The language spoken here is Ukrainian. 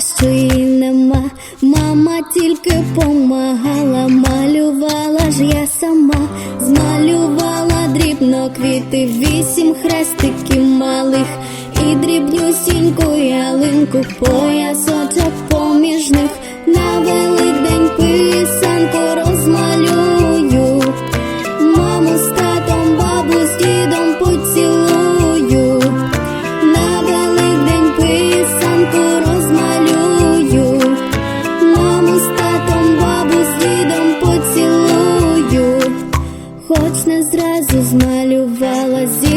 грошей нема, мама тільки помагала, малювала ж я сама, змалювала дрібно квіти, вісім хрестиків малих, і дрібню сіньку ялинку поясочок